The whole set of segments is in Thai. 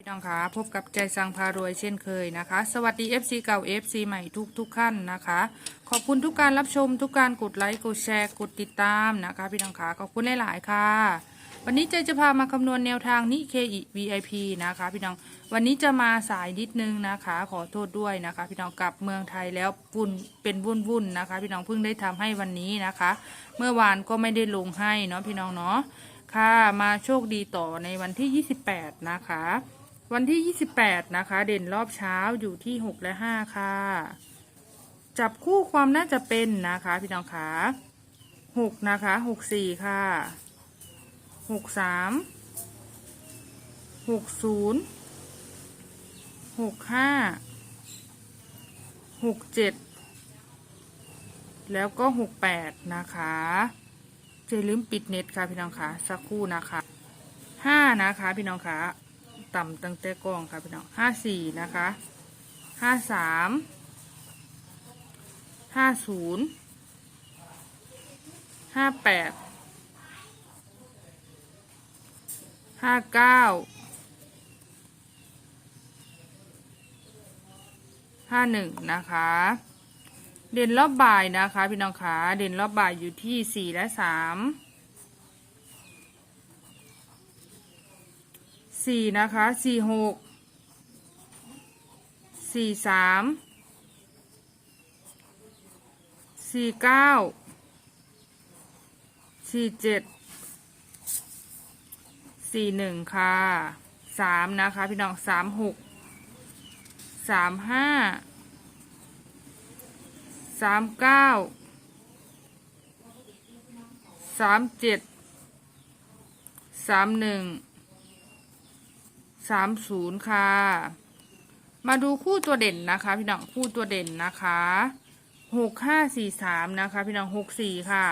พี่น้องคะพบกับใจสังพารวยเช่นเคยนะคะ สวัสดี FC เก่า FC ใหม่ทุกทุกขั้นนะคะ ขอบคุณทุกการรับชมทุกการกดไลค์กดแชร์กดติดตามนะคะ พี่น้องคะขอบคุณหลายๆค่ะ วันนี้ใจจะพามาคำนวณแนวทางนิเคอี VIP นะคะ พี่น้องวันนี้จะมาสายนิดนึงนะคะ ขอโทษด้วยนะคะ พี่น้องกลับเมืองไทยแล้ววุ่นเป็นวุ่นวุ่นนะคะ พี่น้องเพิ่งได้ทำให้วันนี้นะคะ เมื่อวานก็ไม่ได้ลงให้เนาะพี่น้องเนาะค่ะมาโชคดีต่อในวันที่ 28 นะคะ วันที่ 28 นะคะ เด่นรอบเช้าอยู่ที่ 6 และ 5 ค่ะ จับคู่ความน่าจะเป็นนะคะ พี่น้องขา6นะคะ 64 ค่ะ 63 60 65 67 แล้วก็ 68 นะคะจะลืมปิดเน็ตค่ะพี่น้องคะสักครู่นะคะ 5 นะคะพี่น้องคะ ต่ำตั้งแต่กองค่ะพี่น้องห้าสี่นะคะห้าสามห้าศูนย์ห้าแปดห้าเก้าห้าหนึ่งนะคะ เด่นรอบบ่ายนะคะ พี่น้องขาเด่นรอบบ่ายอยู่ที่สี่และสาม สี่นะคะสี่หกสี่สามสี่เก้าสี่เจ็ดสี่หนึ่งค่ะสามนะคะพี่น้องสามหกสามห้าสามเก้าสามเจ็ดสามหนึ่ง สามศูนย์ค่ะ มาดูคู่ตัวเด่นนะคะ พี่น้องคู่ตัวเด่นนะคะหกห้าสี่สามนะคะ พี่น้องหกสี่ค่ะ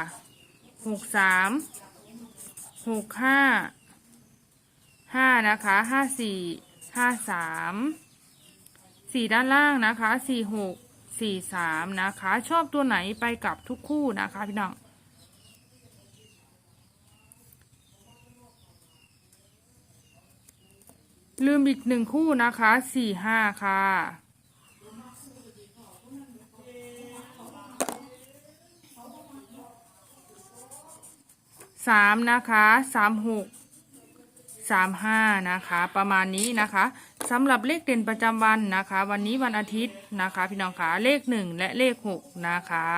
หกสามหกห้าห้านะคะห้าสี่ห้าสามสี่ด้านล่างนะคะสี่หกสี่สามนะคะ ชอบตัวไหนไปกับทุกคู่นะคะ พี่น้อง ลืมอีกหนึ่งคู่นะคะสี่ห้าค่ะสามนะคะสามหกสามห้านะคะ ประมาณนี้นะคะสำหรับเลขเด่นประจำวันนะคะ วันนี้วันอาทิตย์นะคะ พี่น้องคะเลขหนึ่งและเลขหกนะคะ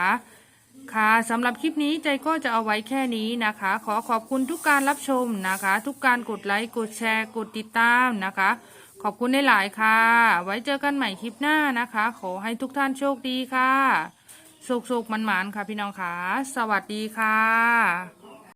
ค่ะสำหรับคลิปนี้ใจก็จะเอาไว้แค่นี้นะคะ ขอขอบคุณทุกการรับชมนะคะ ทุกการกดไลค์กดแชร์กดติดตามนะคะ ขอบคุณได้หลายค่ะ ไว้เจอกันใหม่คลิปหน้านะคะ ขอให้ทุกท่านโชคดีค่ะสุขๆมันหมานค่ะพี่น้องค่ะ สวัสดีค่ะ